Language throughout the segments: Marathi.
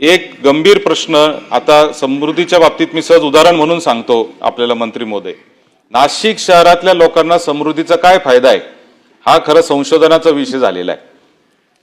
एक गंभीर प्रश्न आता समृद्धीच्या बाबतीत मी सहज उदाहरण म्हणून सांगतो आपल्याला मंत्री मोदय नाशिक शहरातल्या लोकांना समृद्धीचा काय फायदा आहे? हा खरं संशोधनाचा विषय झालेला आहे.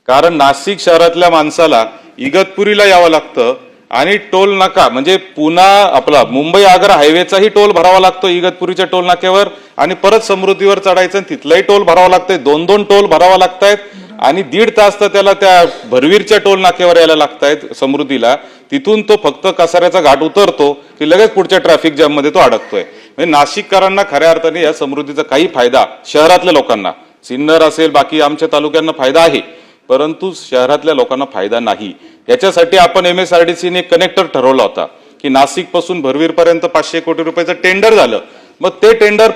कारण नाशिक शहरातल्या माणसाला इगतपुरीला यावं लागतं आणि टोल नाका म्हणजे पुन्हा आपला मुंबई आग्रा हायवेचाही टोल भरावा लागतो इगतपुरीच्या टोल नाक्यावर आणि परत समृद्धीवर चढायचं आणि तिथलाही टोल भरावा लागतंय. दोन दोन टोल भरावा लागतायत. आणि दीड तास तर त्याला त्या भरवीरच्या टोल नाक्यावर यायला लागतायत समृद्धीला. तिथून तो फक्त कसाऱ्याचा घाट उतरतो की लगेच पुढच्या ट्रॅफिक जॅममध्ये तो अडकतोय. म्हणजे नाशिककरांना खऱ्या अर्थाने या समृद्धीचा काही फायदा शहरातल्या लोकांना सिन्नर असेल बाकी आमच्या तालुक्यांना फायदा आहे परंतु शहरातल्या लोकांना फायदा नाही. याच्यासाठी आपण एम एस आर डी सीने कनेक्टर ठरवला होता की नाशिकपासून भरवीरपर्यंत पाचशे कोटी रुपयाचं टेंडर झालं. मग ते टेंडर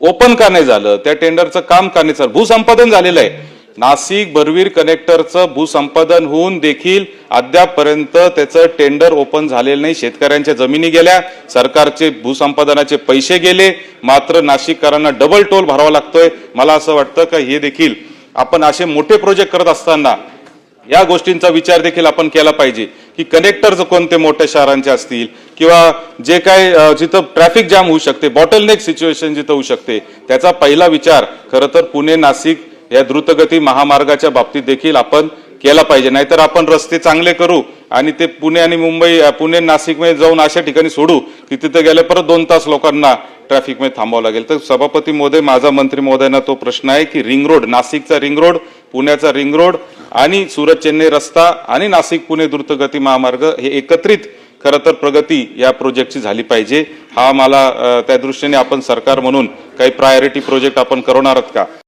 ओपन का नाही झालं? त्या टेंडरचं काम का नाही झालं? भूसंपादन झालेलं आहे. नाशिक भरवीर कनेक्टरचं भूसंपादन होऊन देखील अद्यापपर्यंत त्याचं टेंडर ओपन झालेलं नाही. शेतकऱ्यांच्या जमिनी गेल्या सरकारचे भूसंपादनाचे पैसे गेले मात्र नाशिककरांना डबल टोल भरावा लागतोय. मला असं वाटतं का हे देखील आपण असे मोठे प्रोजेक्ट करत असताना या गोष्टींचा विचार देखील आपण केला पाहिजे की कनेक्टर्स कोणते मोठ्या शहरांचे असतील किंवा जे काय जिथं ट्रॅफिक जाम होऊ शकते बॉटलनेक सिच्युएशन जिथं होऊ शकते त्याचा पहिला विचार खरं तर पुणे नाशिक या द्रुतगती महामार्गाच्या बाबतीत देखील आपण केला पाहिजे. नाहीतर आपण रस्ते चांगले करू आणि ते पुणे आणि मुंबई पुणे नाशिकमध्ये जाऊन अशा ठिकाणी सोडू की तिथे गेले परत दोन तास लोकांना ट्रॅफिकमध्ये थांबावं लागेल. तर सभापती मोदय माझा मंत्री महोदयांना तो प्रश्न आहे की रिंग रोड नाशिकचा रिंग रोड पुण्याचा रिंग रोड आणि सुरत चेन्नई रस्ता आणि नाशिक पुणे द्रुतगती महामार्ग हे एकत्रित खरं तर प्रगती या प्रोजेक्टची झाली पाहिजे. हा मला त्या दृष्टीने आपण सरकार म्हणून काही प्रायोरिटी प्रोजेक्ट आपण करवणार आहात का?